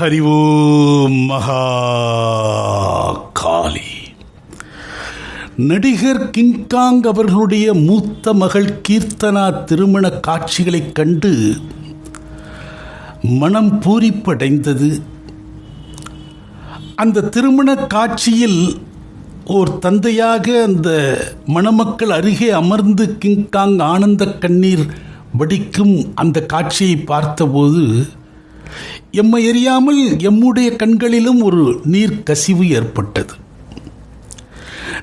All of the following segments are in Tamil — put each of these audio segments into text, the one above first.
ஹரி ஓம் மகா காளி நடிகர் கிங்காங் அவர்களுடைய மூத்த மகள் கீர்த்தனா திருமண காட்சிகளைக் கண்டு மனம் பூரிப்படைந்தது. அந்த திருமண காட்சியில் ஓர் தந்தையாக அந்த மணமக்கள் அருகே அமர்ந்து கிங்காங் ஆனந்த கண்ணீர் வடிக்கும் அந்த காட்சியை பார்த்தபோது எம்மை எறியாமல் எம்முடைய கண்களிலும் ஒரு நீர் கசிவு ஏற்பட்டது.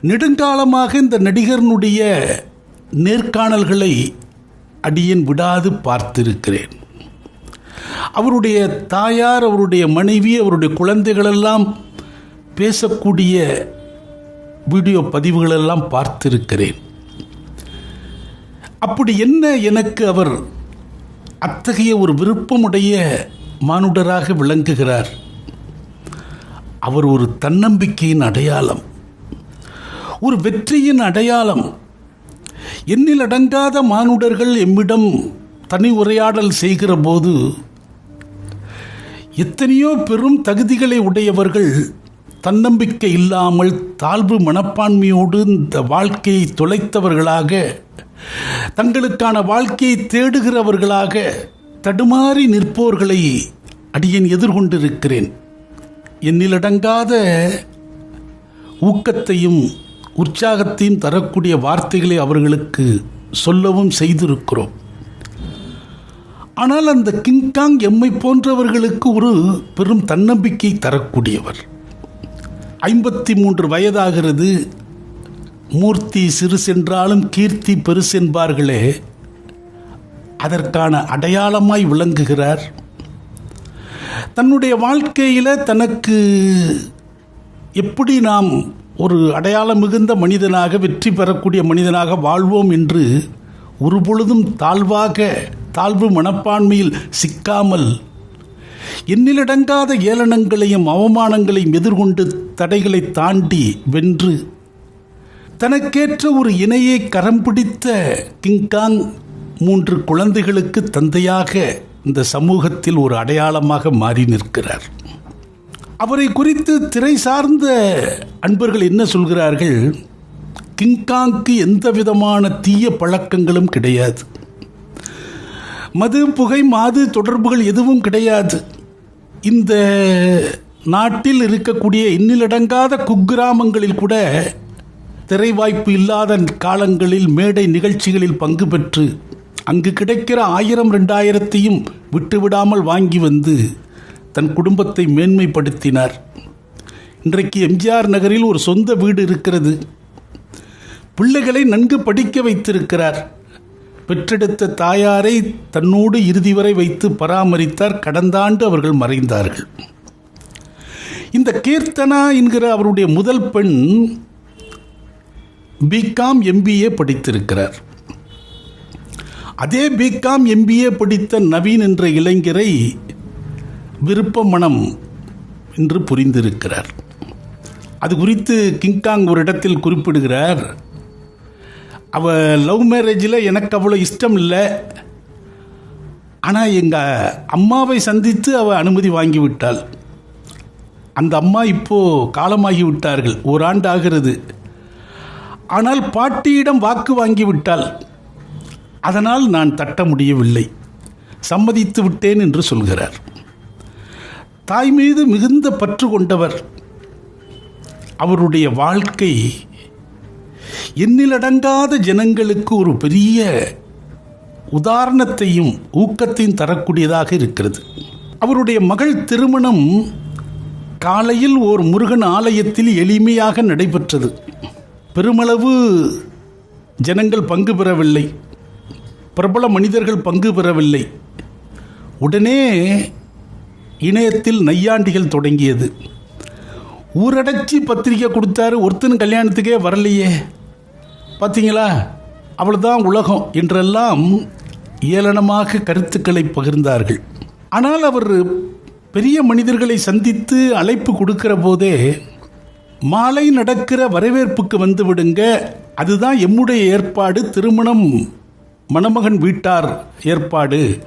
நெடுங்காலமாக இந்த நடிகர்னுடைய நேர்காணல்களை அடியேன் விடாது பார்த்திருக்கிறேன். அவருடைய தாயார் அவருடைய மனைவி அவருடைய குழந்தைகளெல்லாம் பேசக்கூடிய வீடியோ பதிவுகளெல்லாம் பார்த்திருக்கிறேன். அப்படி என்ன எனக்கு அவர் அத்தகைய ஒரு விருப்பமுடைய மானுடராக விளங்குகிறார். அவர் ஒரு தன்னம்பிக்கையின் அடையாளம். ஒரு வெற்றியின் அடையாளம். எண்ணில் அடங்காத மானுடர்கள் எம்மிடம் தனி உரையாடல் செய்கிற போது எத்தனையோ பெரும் தகுதிகளை உடையவர்கள் தன்னம்பிக்கை இல்லாமல் தாழ்வு மனப்பான்மையோடு இந்த வாழ்க்கையை தொலைத்தவர்களாக தங்களுக்கான வாழ்க்கையை தேடுகிறவர்களாக தடுமாறி நிற்போர்களை அடியன் எதிர்கொண்டிருக்கிறேன். என்னிலடங்காத ஊக்கத்தையும் உற்சாகத்தையும் தரக்கூடிய வார்த்தைகளை அவர்களுக்கு சொல்லவும் செய்திருக்கிறோம். ஆனால் அந்த கிங்காங் எம்மை போன்றவர்களுக்கு ஒரு பெரும் தன்னம்பிக்கை தரக்கூடியவர். ஐம்பத்தி மூன்று வயதாகிறது. மூர்த்தி சிறு சென்றாலும் கீர்த்தி பெருசென்பார்களே. அதற்கான அடையாளமாய் விளங்குகிறார். தன்னுடைய வாழ்க்கையில் தனக்கு எப்படி நாம் ஒரு அடையாளம் மிகுந்த மனிதனாக வெற்றி பெறக்கூடிய மனிதனாக வாழ்வோம் என்று ஒருபொழுதும் தாழ்வாக தாழ்வு மனப்பான்மையில் சிக்காமல் எண்ணிலடங்காத ஏளனங்களையும் அவமானங்களையும் எதிர்கொண்டு தடைகளை தாண்டி வென்று தனக்கேற்ற ஒரு இணையை கரம் பிடித்த கிங்காங் மூன்று குழந்தைகளுக்கு தந்தையாக இந்த சமூகத்தில் ஒரு அடையாளமாக மாறி நிற்கிறார். அவரை குறித்து திரை சார்ந்த அன்பர்கள் என்ன சொல்கிறார்கள்? கிங்காங்க்கு எந்த விதமான தீய பழக்கங்களும் கிடையாது. மது புகை மாது தொடர்புகள் எதுவும் கிடையாது. இந்த நாட்டில் இருக்கக்கூடிய இன்னிலடங்காத குக்கிராமங்களில் கூட திரைவாய்ப்பு இல்லாத காலங்களில் மேடை நிகழ்ச்சிகளில் பங்கு பெற்று அங்கு கிடைக்கிற ஆயிரம் ரெண்டாயிரத்தையும் விட்டுவிடாமல் வாங்கி வந்து தன் குடும்பத்தை மேன்மைப்படுத்தினார். இன்றைக்கு எம்ஜிஆர் நகரில் ஒரு சொந்த வீடு இருக்கிறது. பிள்ளைகளை நன்கு படிக்க வைத்திருக்கிறார். பெற்றெடுத்த தாயாரை தன்னோடு இறுதி வரை வைத்து பராமரித்தார். கடந்த ஆண்டு அவர்கள் மறைந்தார்கள். இந்த கீர்த்தனா என்கிற அவருடைய முதல் பெண் பிகாம் எம்பிஏ படித்திருக்கிறார். அதே பிகாம் எம்பிஏ படித்த நவீன் என்ற இளைஞரை விருப்ப மனம் என்று புரிந்திருக்கிறார். அது குறித்து கிங்காங் ஒரு இடத்தில் குறிப்பிடுகிறார். அவ லவ் மேரேஜில் எனக்கு அவ்வளோ இஷ்டம் இல்லை. ஆனால் எங்கள் அம்மாவை சந்தித்து அவள் அனுமதி வாங்கி விட்டாள் அந்த அம்மா இப்போது காலமாகி விட்டார்கள் ஓராண்டு ஆகிறது ஆனால் பாட்டியிடம் வாக்கு வாங்கிவிட்டாள். அதனால் நான் தட்ட முடியவில்லை. சம்மதித்து விட்டேன் என்று சொல்கிறார். தாய் மீது மிகுந்த பற்று கொண்டவர். அவருடைய வாழ்க்கை எண்ணிலடங்காத ஜனங்களுக்கு ஒரு பெரிய உதாரணத்தையும் ஊக்கத்தையும் தரக்கூடியதாக இருக்கிறது. அவருடைய மகள் திருமணம் காலையில் ஓர் முருகன் ஆலயத்தில் எளிமையாக நடைபெற்றது. பெருமளவு ஜனங்கள் பங்கு பெறவில்லை. பிரபல மனிதர்கள் பங்கு பெறவில்லை. உடனே இணையத்தில் நையாண்டிகள் தொடங்கியது. ஊரடைச்சி பத்திரிக்கை கொடுத்தாரு ஒருத்தன் கல்யாணத்துக்கே வரலையே. பார்த்தீங்களா அவ்வளோதான் உலகம் என்றெல்லாம் ஏளனமாக கருத்துக்களை பகிர்ந்தார்கள். ஆனால் அவர் பெரிய மனிதர்களை சந்தித்து அழைப்பு கொடுக்கிற போதே மாலை நடக்கிற வரவேற்புக்கு வந்து விடுங்க. அதுதான் எம்முடைய ஏற்பாடு திருமணம் மணமகன் வீட்டார் ஏற்பாடு.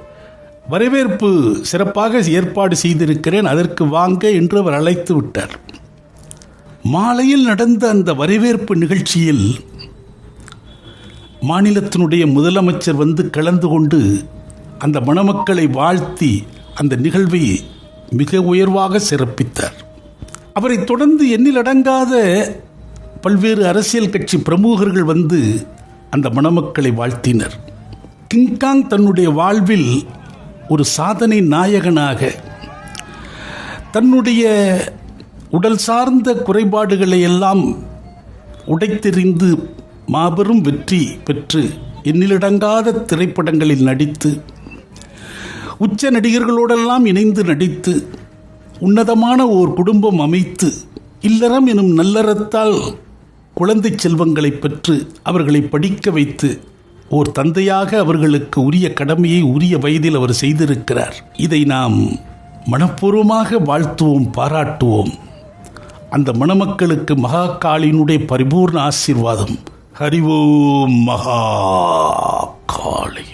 வரவேற்பு சிறப்பாக ஏற்பாடு செய்திருக்கிறேன் அதற்கு வாங்க என்று அவர் அழைத்து விட்டார். மாலையில் நடந்த அந்த வரவேற்பு நிகழ்ச்சியில் மாநிலத்தினுடைய முதலமைச்சர் வந்து கலந்து கொண்டு அந்த மணமக்களை வாழ்த்தி அந்த நிகழ்வை மிக உயர்வாக சிறப்பித்தார். அவரை தொடர்ந்து எண்ணிலடங்காத பல்வேறு அரசியல் கட்சி பிரமுகர்கள் வந்து அந்த மணமக்களை வாழ்த்தினர். கிங்காங் தன்னுடைய வாழ்வில் ஒரு சாதனை நாயகனாக தன்னுடைய உடல் சார்ந்த குறைபாடுகளை எல்லாம் உடைத்தெறிந்து மாபெரும் வெற்றி பெற்று எண்ணிலடங்காத திரைப்படங்களில் நடித்து உச்ச நடிகர்களோடெல்லாம் இணைந்து நடித்து உன்னதமான ஓர் குடும்பம் அமைத்து இல்லறம் எனும் நல்லறத்தால் குழந்தை செல்வங்களை பெற்று அவர்களை படிக்க வைத்து ஓர் தந்தையாக அவர்களுக்கு உரிய கடமையை உரிய வயதில் அவர் செய்திருக்கிறார். இதை நாம் மனப்பூர்வமாக வாழ்த்துவோம் பாராட்டுவோம். அந்த மணமக்களுக்கு மகா காளியினுடைய பரிபூர்ண ஆசீர்வாதம். ஹரிவோம் மகா காளி